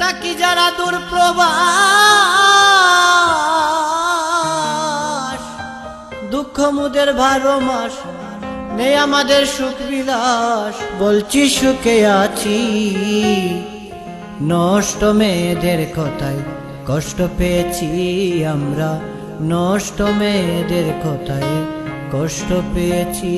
তাকি যারা দূর প্রবাস দুঃখ মুদের ভারো মাস, নেই আমাদের সুখ বিলাস। বলছি, সুখে আছি। নষ্ট মেয়েদের কথায় কষ্ট পেয়েছি আমরা। নষ্ট মেয়েদের কথায় কষ্ট পেয়েছি।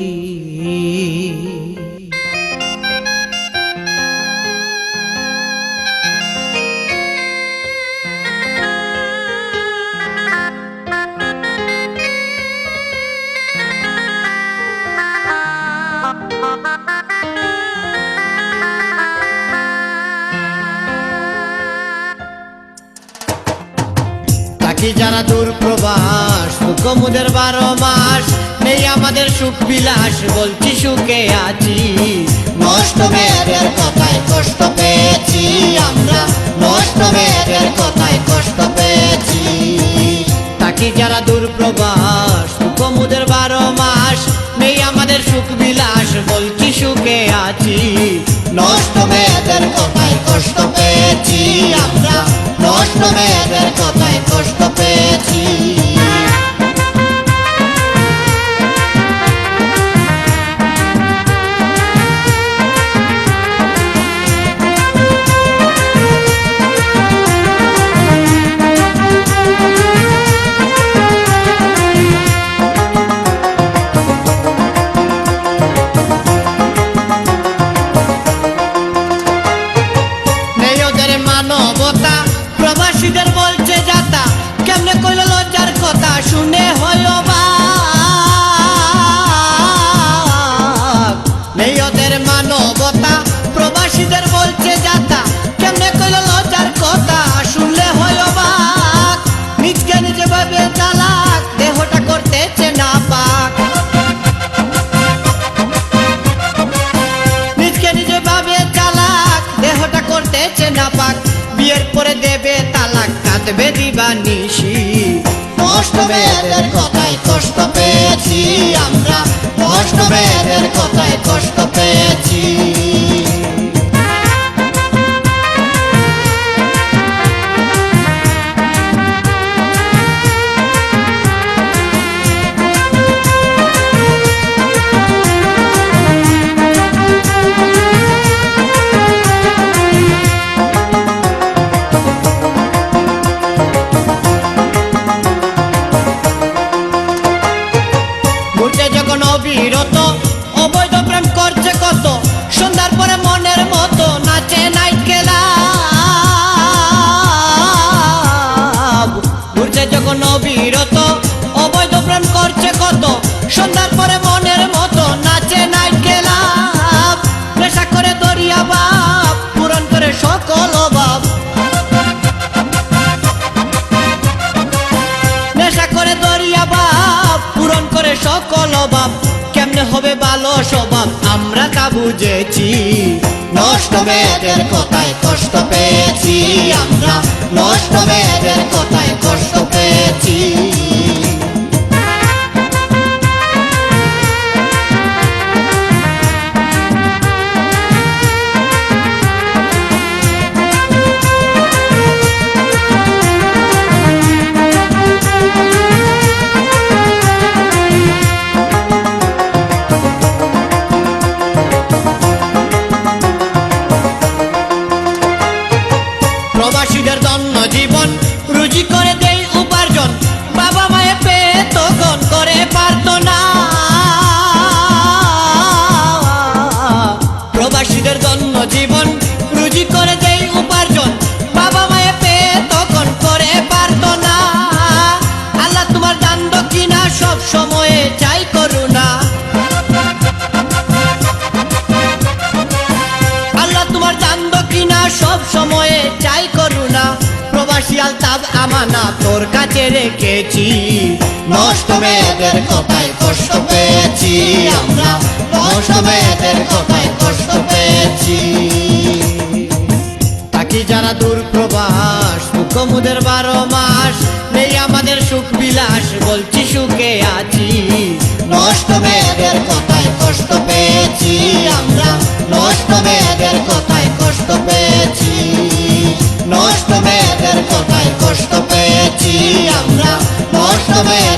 থাকি যারা দূর প্রবাস দুঃখ বারো মাস, নেই আমাদের সুখ বিলাস, বলছি সুখে আছি। নষ্ট মেয়েদের কথায় কষ্ট পেয়েছি আমরা, নষ্ট মেয়েদের কথায় কষ্ট পেয়েছি। থাকি যারা দূর প্রবাস দুঃখ বারো মাস, নেই আমাদের সুখ বিলাস বলছি সুখে আছি। নষ্ট মেয়েদের কথায় কষ্ট পেয়েছি আমরা। নষ্ট মেয়েদের কথায় কষ্ট পেয়েছি। মানবতা প্রবাসীদের বলছে যাতা। কেমনে কইল লজ্জার কথা শুনে হইল বা নেই কাঁদবে দিবা নিশি নষ্ট মেয়েদের কথায় কষ্ট পেয়েছি আমরা। কষ্ট মেয়েদের ঘুরছে যখন অবিরত অবৈধ প্রেম করছে কত, সন্ধ্যার পরে মনের মতো নাচে ক্লাব নেশা করে দরিয়া বাপ পূরণ করে সকল অভাব। নেশা করে দরিয়া বাপ পূরণ করে সকল অভাব। কেমনে হবে ভালো স্বভাব? আমরা তা বুঝেছি। নষ্ট মেয়েদের কথায় কষ্ট পেয়েছি আমরা, নষ্ট মেয়েদের জীবন, রুজি করে দেই উপার্জন। বাবা মায়ে পেয়ে তখন করে পারত না প্রবাসীদের জন্য জীবন, রুজি করে দেই উপার্জন। বাবা মায়ে পেয়ে তখন করে পারত না আল্লাহ তোমার দান দক্ষিণা সব সময়ে প্রবাসী আমানা তোর কাছে রেখেছি। নষ্ট মেয়েদের কথায় কষ্ট পেয়েছি। আমরা নষ্ট মেয়েদের কথায় কষ্ট পেয়েছি। তাকি যারা দূর প্রবাস দুঃখ মুদের বারো মাস, নেই আমাদের সুখ বিলাস, বলছি সুখে আছি। নষ্ট মেয়েদের কথায় কষ্ট পেয়েছি। আমরা নষ্ট মেয়েদের কথায় समय